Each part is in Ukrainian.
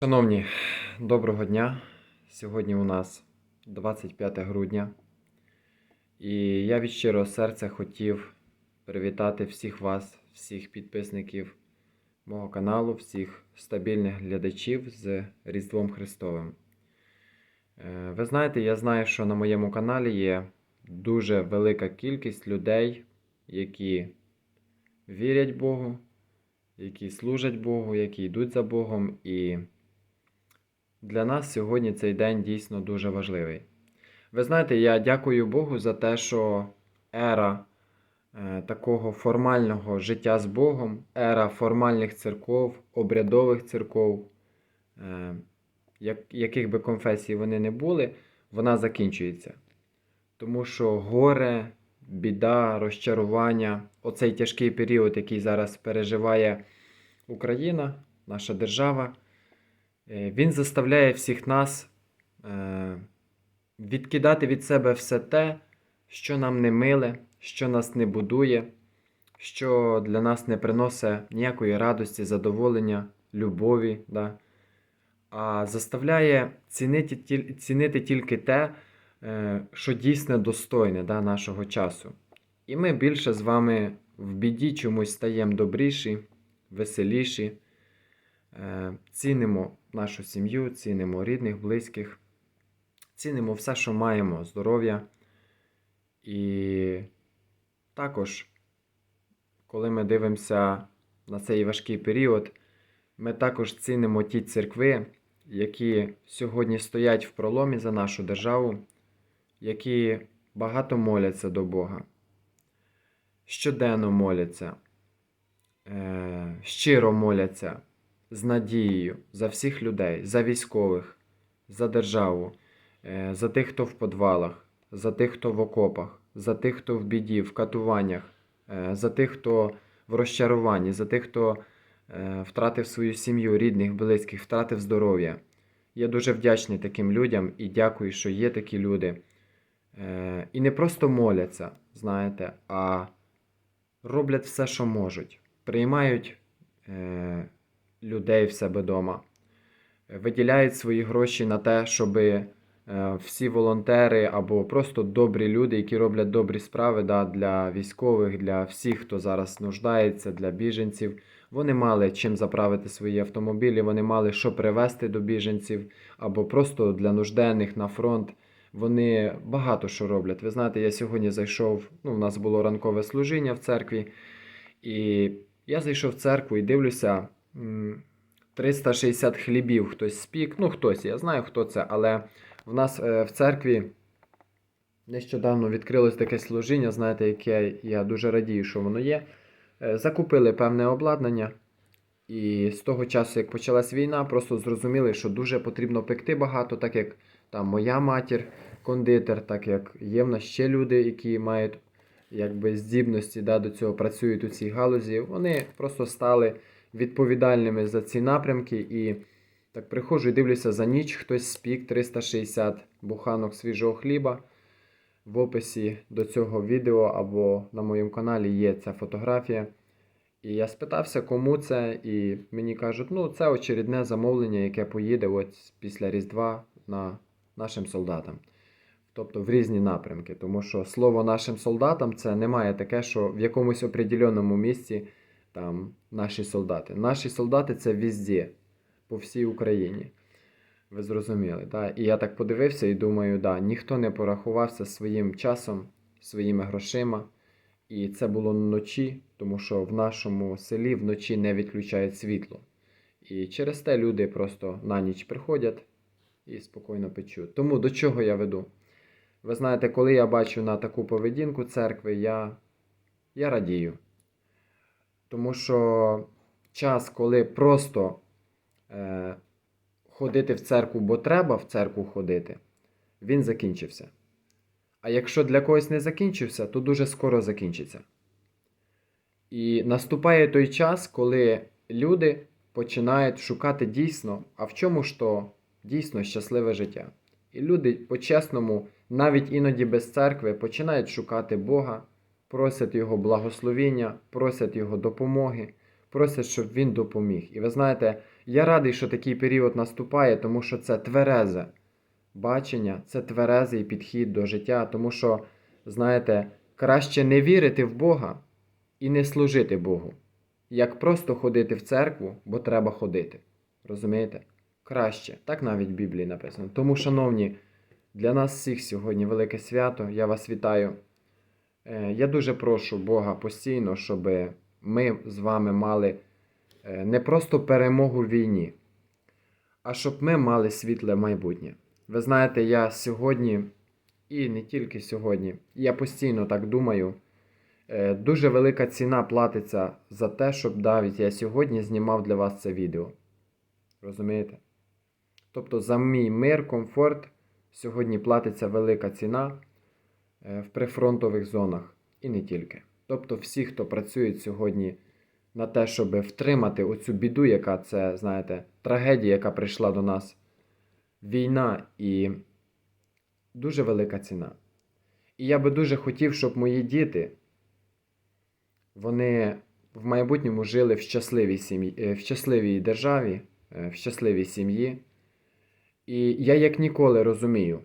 Шановні, доброго дня. Сьогодні у нас 25 грудня. І я від щирого серця хотів привітати всіх вас, всіх підписників мого каналу, всіх стабільних глядачів з Різдвом Христовим. Е, Ви знаєте, я знаю, що на моєму каналі є дуже велика кількість людей, які вірять Богу, які служать Богу, які йдуть за Богом. І для нас сьогодні цей день дійсно дуже важливий. Ви знаєте, я дякую Богу за те, що ера е, такого формального життя з Богом, ера формальних церков, обрядових церков, е, як, яких би конфесій вони не були, вона закінчується. Тому що горе, біда, розчарування, оцей тяжкий період, який зараз переживає Україна, наша держава. Е, Він заставляє всіх нас е, відкидати від себе все те, що нам не миле, що нас не будує, що для нас не приносить ніякої радості, задоволення, любові, да? а заставляє цінити, цінити тільки те, е, що дійсно достойне да, нашого часу. І ми більше з вами в біді чомусь стаємо добріші, веселіші. Цінимо нашу сім'ю, цінимо рідних, близьких, цінимо все, що маємо, здоров'я. І також, коли ми дивимося на цей важкий період, ми також цінимо ті церкви, які сьогодні стоять в проломі за нашу державу, які багато моляться до Бога, щоденно моляться, е, щиро моляться з надією за всіх людей, за військових, за державу, е, за тих, хто в подвалах, за тих, хто в окопах, за тих, хто в біді, в катуваннях, е, за тих, хто в розчаруванні, за тих, хто е, втратив свою сім'ю, рідних, близьких, втратив здоров'я. Я дуже вдячний таким людям і дякую, що є такі люди. І не просто моляться, знаєте, а роблять все, що можуть. Приймають людей в себе вдома, виділяють свої гроші на те, щоб всі волонтери або просто добрі люди, які роблять добрі справи да, для військових, для всіх, хто зараз нуждається, для біженців. Вони мали чим заправити свої автомобілі, вони мали що привезти до біженців, або просто для нужденних на фронт. Вони багато що роблять. Ви знаєте, я сьогодні зайшов, ну, у нас було ранкове служіння в церкві, і я зайшов в церкву і дивлюся, 360 хлібів хтось спік. Ну, хтось, я знаю, хто це, але в нас е, в церкві нещодавно відкрилось таке служіння, знаєте, яке я дуже радію, що воно є. Е, Закупили певне обладнання. І з того часу, як почалась війна, просто зрозуміли, що дуже потрібно пекти багато, так як там моя матір, кондитер, так як є в нас ще люди, які мають якби здібності да, до цього працюють у цій галузі. Вони просто стали відповідальними за ці напрямки. І так приходжу і дивлюся за ніч, хтось спік 360 буханок свіжого хліба. В описі до цього відео або на моєму каналі є ця фотографія. І я спитався, кому це, і мені кажуть, ну це очередне замовлення, яке поїде от після Різдва на нашим солдатам. Тобто в різні напрямки. Тому що слово нашим солдатам це немає таке, що в якомусь определеному місці там наші солдати. Наші солдати це везде, по всій Україні. Ви зрозуміли, так? І я так подивився і думаю, да, ніхто не порахувався своїм часом, своїми грошима. І це було вночі, тому що в нашому селі вночі не відключають світло. І через те люди просто на ніч приходять і спокійно печуть. Тому до чого я веду? Ви знаєте, коли я бачу на таку поведінку церкви, я, я радію. Тому що час, коли просто е, ходити в церкву, бо треба в церкву ходити, він закінчився. А якщо для когось не закінчився, то дуже скоро закінчиться. І наступає той час, коли люди починають шукати дійсно, а в чому ж то дійсно щасливе життя. І люди по-чесному, навіть іноді без церкви, починають шукати Бога, просять Його благословіння, просять Його допомоги, просять, щоб він допоміг. І ви знаєте, я радий, що такий період наступає, тому що це тверезе бачення, це тверезий підхід до життя, тому що, знаєте, краще не вірити в Бога і не служити Богу, як просто ходити в церкву, бо треба ходити. Розумієте? Краще, так навіть в Біблії написано. Тому, шановні, для нас всіх сьогодні велике свято. Я вас вітаю. Е, Я дуже прошу Бога постійно, щоб ми з вами мали е, не просто перемогу в війні, а щоб ми мали світле майбутнє. Ви знаєте, я сьогодні, і не тільки сьогодні, я постійно так думаю. е, Дуже велика ціна платиться за те, щоб навіть я сьогодні знімав для вас це відео. Розумієте? Тобто за мій мир, комфорт сьогодні платиться велика ціна в прифронтових зонах і не тільки. Тобто всі, хто працюють сьогодні на те, щоб втримати оцю біду, яка це, знаєте, трагедія, яка прийшла до нас, війна і дуже велика ціна. І я би дуже хотів, щоб мої діти, вони в майбутньому жили в щасливій сім'ї, е, в щасливій державі, е, в щасливій сім'ї. І я як ніколи розумію,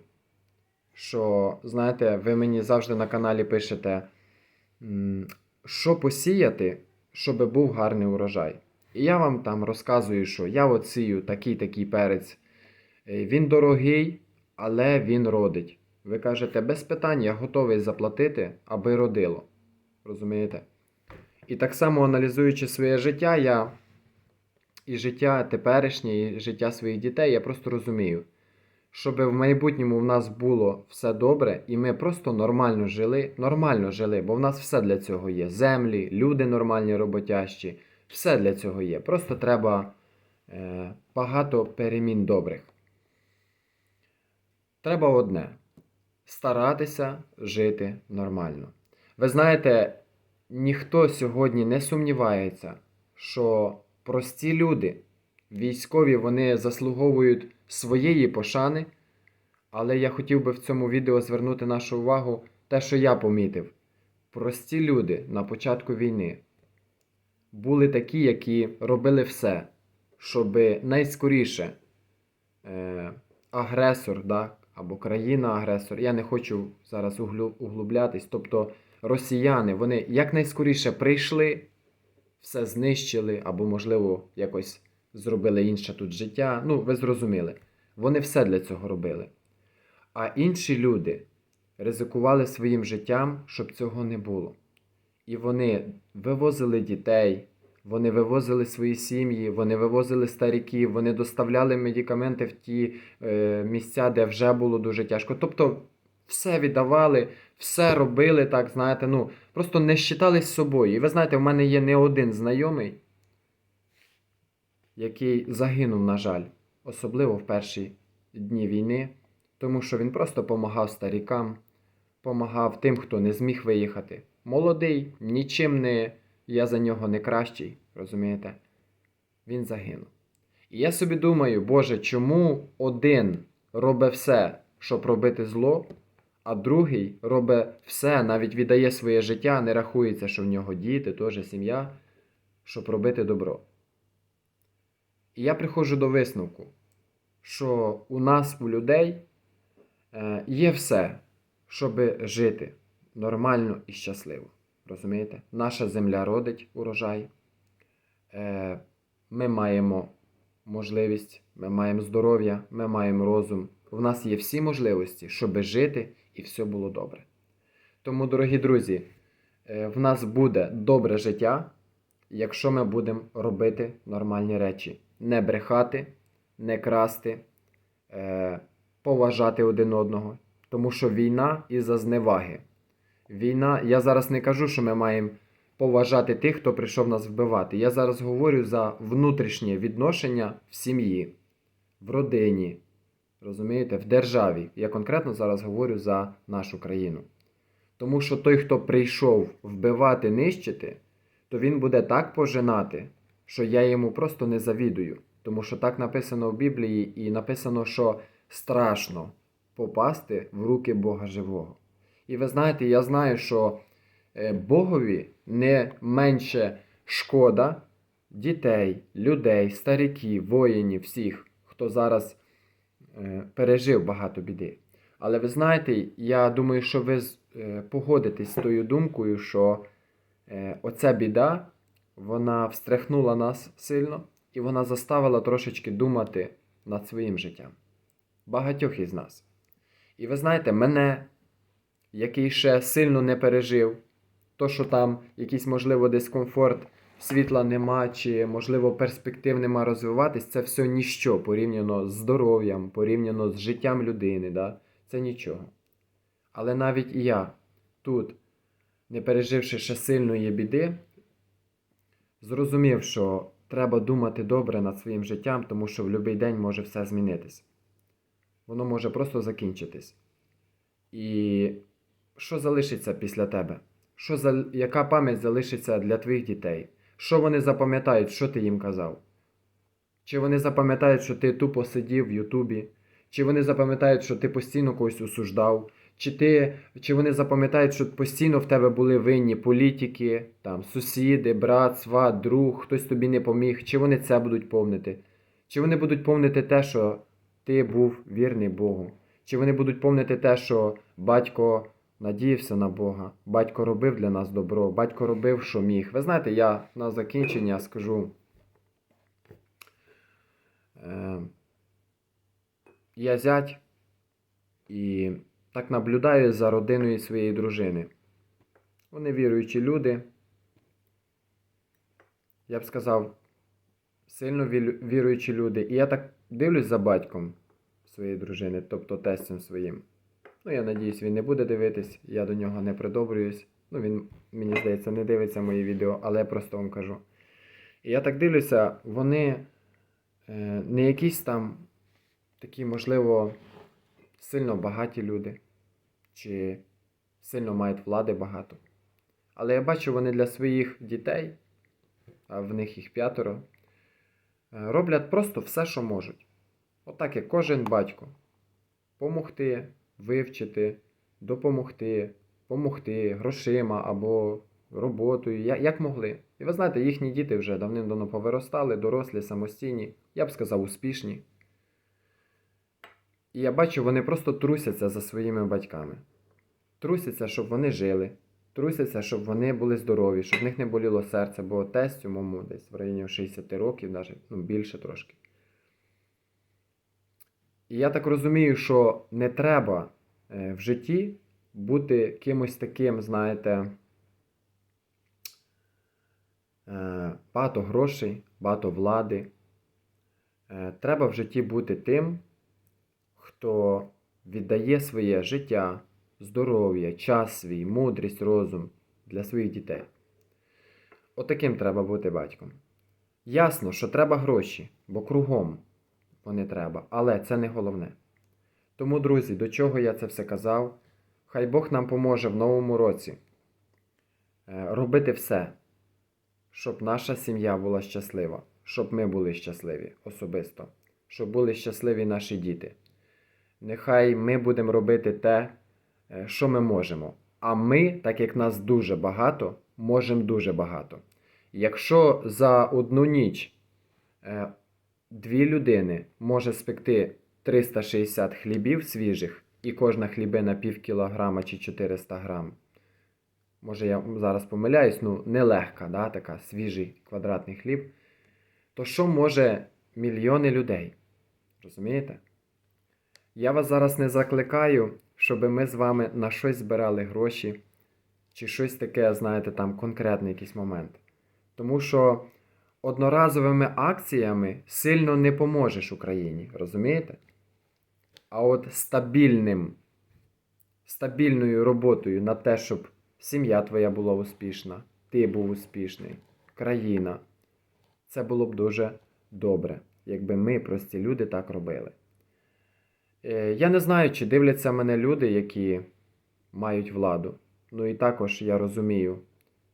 що, знаєте, ви мені завжди на каналі пишете, що посіяти, щоб був гарний урожай. І я вам там розказую, що я от сію такий-такий перець. Е, Він дорогий, але він родить. Ви кажете, без питань я готовий заплатити, аби родило. Розумієте? І так само аналізуючи своє життя, я і життя теперішнє, і життя своїх дітей, я просто розумію, щоб в майбутньому в нас було все добре, і ми просто нормально жили, нормально жили, бо в нас все для цього є. Землі, люди нормальні, роботящі, все для цього є. Просто треба е, багато перемін добрих. Треба одне старатися жити нормально. Ви знаєте, ніхто сьогодні не сумнівається, що прості люди, військові, вони заслуговують своєї пошани, але я хотів би в цьому відео звернути нашу увагу те, що я помітив. Прості люди на початку війни були такі, які робили все, щоб найскоріше е, агресор, да, або країна-агресор, я не хочу зараз углублятись, тобто росіяни, вони якнайскоріше прийшли, все знищили, або, можливо, якось зробили інше тут життя. Ну, ви зрозуміли. Вони все для цього робили. А інші люди ризикували своїм життям, щоб цього не було. І вони вивозили дітей, вони вивозили свої сім'ї, вони вивозили старіків, вони доставляли медикаменти в ті е, місця, де вже було дуже тяжко. Тобто все віддавали, все робили, так, знаєте, ну, просто не щитались з собою. І ви знаєте, в мене є не один знайомий, який загинув, на жаль, особливо в перші дні війни, тому що він просто допомагав старікам, допомагав тим, хто не зміг виїхати. Молодий, нічим не, я за нього не кращий, розумієте? Він загинув. І я собі думаю, Боже, чому один робить все, щоб робити зло, а другий робить все, навіть віддає своє життя, не рахується, що в нього діти, теж сім'я, щоб робити добро. І я приходжу до висновку, що у нас, у людей, е, є все, щоб жити нормально і щасливо. Розумієте? Наша земля родить урожай. Е, Ми маємо можливість, ми маємо здоров'я, ми маємо розум. В нас є всі можливості, щоб жити і все було добре. Тому, дорогі друзі, е, в нас буде добре життя, якщо ми будемо робити нормальні речі. Не брехати, не красти, е, поважати один одного. Тому що війна із-за зневаги. Війна, я зараз не кажу, що ми маємо поважати тих, хто прийшов нас вбивати. Я зараз говорю за внутрішнє відношення в сім'ї, в родині, розумієте, в державі. Я конкретно зараз говорю за нашу країну. Тому що той, хто прийшов вбивати, нищити, то він буде так пожинати, що я йому просто не завідую. Тому що так написано в Біблії, і написано, що страшно попасти в руки Бога живого. І ви знаєте, я знаю, що е, Богові не менше шкода дітей, людей, стариків, воїнів, всіх, хто зараз е, пережив багато біди. Але ви знаєте, я думаю, що ви е, погодитесь з тою думкою, що оця біда, вона встряхнула нас сильно і вона заставила трошечки думати над своїм життям. Багатьох із нас. І ви знаєте, мене, який ще сильно не пережив, то, що там якийсь, можливо, дискомфорт, світла нема, чи, можливо, перспектив нема розвиватись, це все ніщо порівняно з здоров'ям, порівняно з життям людини. Да? Це нічого. Але навіть і я тут, не переживши ще сильної біди, зрозумів, що треба думати добре над своїм життям, тому що в будь-який день може все змінитись. Воно може просто закінчитись. І що залишиться після тебе? Що за... Яка пам'ять залишиться для твоїх дітей? Що вони запам'ятають, що ти їм казав? Чи вони запам'ятають, що ти тупо сидів в Ютубі? Чи вони запам'ятають, що ти постійно когось осуждав? Чи, ти, чи вони запам'ятають, що постійно в тебе були винні політики, там, сусіди, брат, сват, друг, хтось тобі не поміг? Чи вони це будуть помнити? Чи вони будуть помнити те, що ти був вірний Богу? Чи вони будуть помнити те, що батько надіявся на Бога, батько робив для нас добро, батько робив, що міг. Ви знаєте, я на закінчення скажу. Е, я зять і так наблюдаю за родиною своєї дружини. Вони віруючі люди. Я б сказав, сильно віруючі люди. І я так дивлюсь за батьком своєї дружини, тобто тестем своїм. Ну, я надіюсь, він не буде дивитись, я до нього не придобрююсь. Ну, він, мені здається, не дивиться мої відео, але я просто вам кажу. І я так дивлюся, вони е, не якісь там такі, можливо, сильно багаті люди, чи сильно мають влади багато. Але я бачу, вони для своїх дітей, а в них їх п'ятеро, е, роблять просто все, що можуть. Отак, як кожен батько. Помогти, вивчити, допомогти, помогти грошима або роботою, як могли. І ви знаєте, їхні діти вже давним-давно повиростали, дорослі, самостійні, я б сказав, успішні. І я бачу, вони просто трусяться за своїми батьками. Трусяться, щоб вони жили, трусяться, щоб вони були здорові, щоб в них не боліло серце, бо тесть цьому десь в районі 60 років, навіть, ну, більше трошки. І я так розумію, що не треба е, в житті бути кимось таким, знаєте, е, багато грошей, багато влади. Е, Треба в житті бути тим, хто віддає своє життя, здоров'я, час свій, мудрість, розум для своїх дітей. Отаким треба бути батьком. Ясно, що треба гроші, бо кругом вони треба, але це не головне. Тому, друзі, до чого я це все казав? Хай Бог нам поможе в новому році е, робити все, щоб наша сім'я була щаслива, щоб ми були щасливі особисто, щоб були щасливі наші діти. Нехай ми будемо робити те, е, що ми можемо. А ми, так як нас дуже багато, можемо дуже багато. Якщо за одну ніч е, дві людини може спекти 360 хлібів свіжих, і кожна хлібина пів кілограма чи 400 грам. Може, я зараз помиляюсь, ну нелегка, да, така свіжий квадратний хліб. То що може мільйони людей? Розумієте? Я вас зараз не закликаю, щоб ми з вами на щось збирали гроші, чи щось таке, знаєте, там конкретний якийсь момент. Тому що одноразовими акціями сильно не поможеш Україні, розумієте? А от стабільним, стабільною роботою на те, щоб сім'я твоя була успішна, ти був успішний, країна, це було б дуже добре, якби ми, прості люди, так робили. Е, Я не знаю, чи дивляться мене люди, які мають владу. Ну і також я розумію,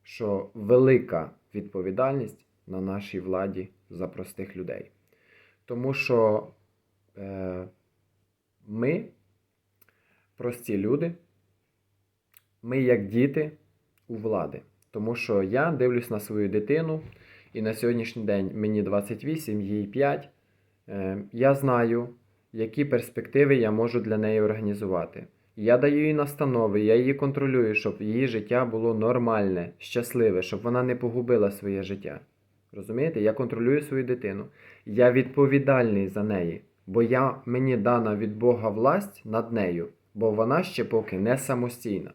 що велика відповідальність на нашій владі за простих людей. Тому що е, ми, прості люди, ми як діти у влади. Тому що я дивлюсь на свою дитину і на сьогоднішній день мені 28, їй 5, е, я знаю, які перспективи я можу для неї організувати. Я даю їй настанови, я її контролюю, щоб її життя було нормальне, щасливе, щоб вона не погубила своє життя. Розумієте? Я контролюю свою дитину. Я відповідальний за неї, бо я, мені дана від Бога власть над нею, бо вона ще поки не самостійна.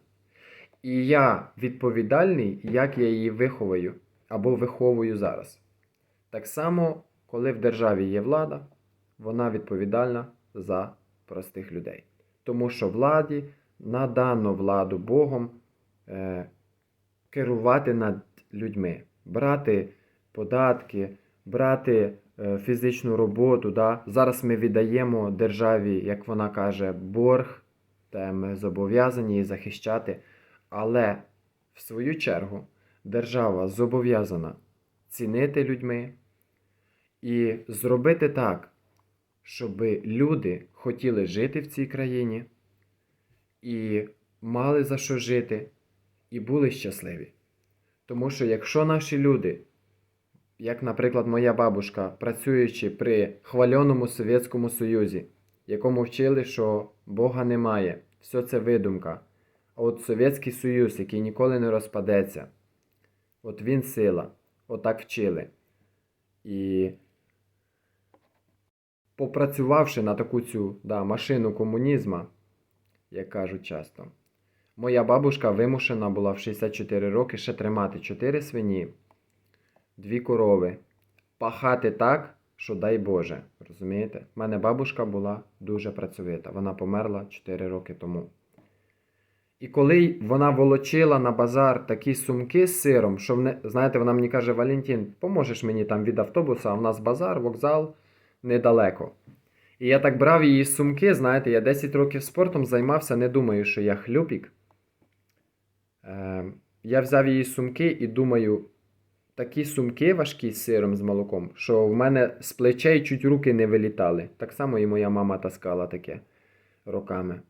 І я відповідальний, як я її виховую або виховую зараз. Так само, коли в державі є влада, вона відповідальна за простих людей. Тому що владі надано владу Богом е, керувати над людьми, брати податки, брати е, фізичну роботу. Да? Зараз ми віддаємо державі, як вона каже, борг, та ми зобов'язані її захищати. Але в свою чергу держава зобов'язана цінити людьми і зробити так, щоб люди хотіли жити в цій країні і мали за що жити, і були щасливі. Тому що якщо наші люди, як, наприклад, моя бабушка, працюючи при хвальоному Совєтському Союзі, якому вчили, що Бога немає, все це видумка. А от Совєтський Союз, який ніколи не розпадеться, от він сила, отак вчили. І попрацювавши на таку цю да, машину комунізма, як кажуть часто, моя бабушка вимушена була в 64 роки ще тримати 4 свині, дві корови, пахати так, що дай Боже. Розумієте? У мене бабушка була дуже працьовита. Вона померла 4 роки тому. І коли вона волочила на базар такі сумки з сиром, що вне, знаєте, вона мені каже: Валентин, поможеш мені там від автобуса, а в нас базар, вокзал недалеко. І я так брав її сумки, знаєте, я 10 років спортом займався, не думаю, що я хлюпік. Е, я взяв її сумки і думаю, такі сумки важкі з сиром з молоком, що в мене з плечей чуть руки не вилітали. Так само і моя мама таскала таке роками.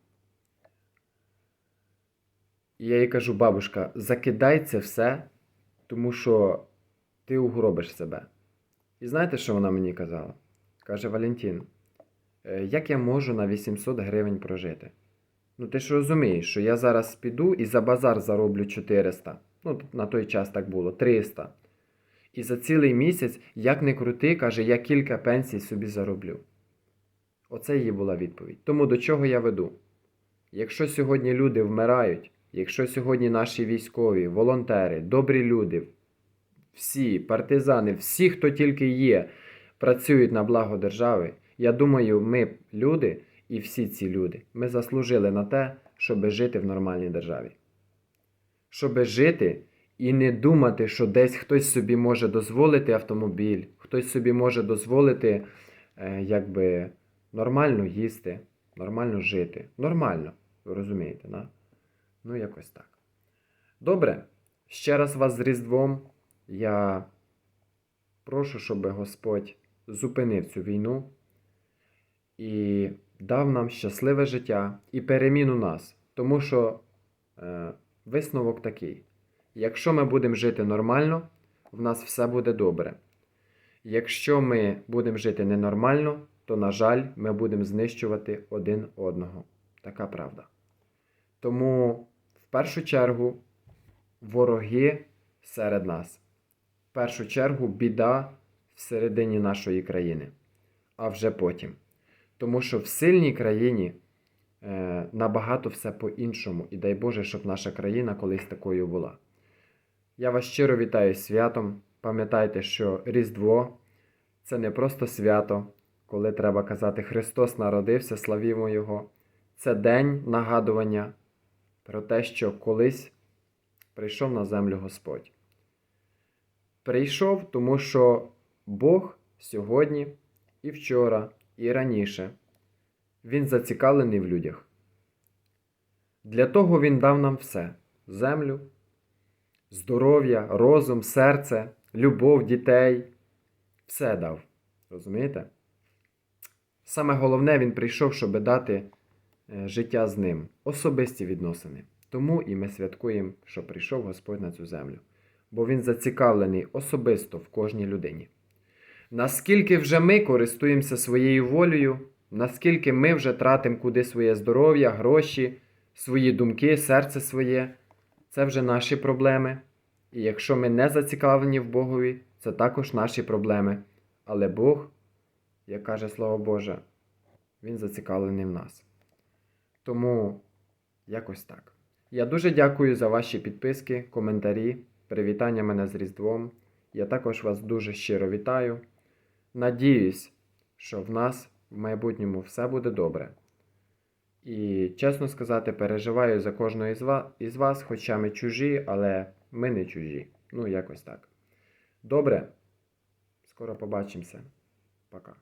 І я їй кажу, бабушка, закидай це все, тому що ти угробиш себе. І знаєте, що вона мені казала? Каже Валентин, «Е, як я можу на 800 гривень прожити? Ну ти ж розумієш, що я зараз піду і за базар зароблю 400. Ну, на той час так було, 300. І за цілий місяць, як не крути, каже, я кілька пенсій собі зароблю. Оце її була відповідь. Тому до чого я веду? Якщо сьогодні люди вмирають, якщо сьогодні наші військові, волонтери, добрі люди, всі партизани, всі, хто тільки є, працюють на благо держави, я думаю, ми, люди, і всі ці люди, ми заслужили на те, щоб жити в нормальній державі. Щоб жити і не думати, що десь хтось собі може дозволити автомобіль, хтось собі може дозволити е, якби нормально їсти, нормально жити. Нормально, ви розумієте, да? Ну, якось так. Добре. Ще раз вас з Різдвом. Я прошу, щоб Господь зупинив цю війну і дав нам щасливе життя і переміну нас. Тому що е, висновок такий: якщо ми будемо жити нормально, в нас все буде добре. Якщо ми будемо жити ненормально, то, на жаль, ми будемо знищувати один одного. Така правда. Тому, в першу чергу, вороги серед нас. В першу чергу, біда всередині нашої країни, а вже потім. Тому що в сильній країні е, набагато все по-іншому. І дай Боже, щоб наша країна колись такою була. Я вас щиро вітаю святом. Пам'ятайте, що Різдво це не просто свято, коли треба казати Христос народився, славімо Його. Це день нагадування про те, що колись прийшов на землю Господь. Прийшов, тому що Бог сьогодні і вчора, і раніше Він зацікавлений в людях. Для того Він дав нам все: землю, здоров'я, розум, серце, любов дітей. Все дав. Розумієте? Саме головне, він прийшов, щоб дати е, життя з ним, особисті відносини. Тому і ми святкуємо, що прийшов Господь на цю землю. бо Він зацікавлений особисто в кожній людині. Наскільки вже ми користуємося своєю волею, наскільки ми вже тратимо куди своє здоров'я, гроші, свої думки, серце своє, це вже наші проблеми. І якщо ми не зацікавлені в Богові, це також наші проблеми. Але Бог, як каже Слово Боже, Він зацікавлений в нас. Тому якось так. Я дуже дякую за ваші підписки, коментарі, привітання мене з Різдвом. Я також вас дуже щиро вітаю. Надіюсь, що в нас в майбутньому все буде добре. І чесно сказати, переживаю за кожного із вас, хоча ми чужі, але ми не чужі. Ну, якось так. Добре. Скоро побачимося. Пока.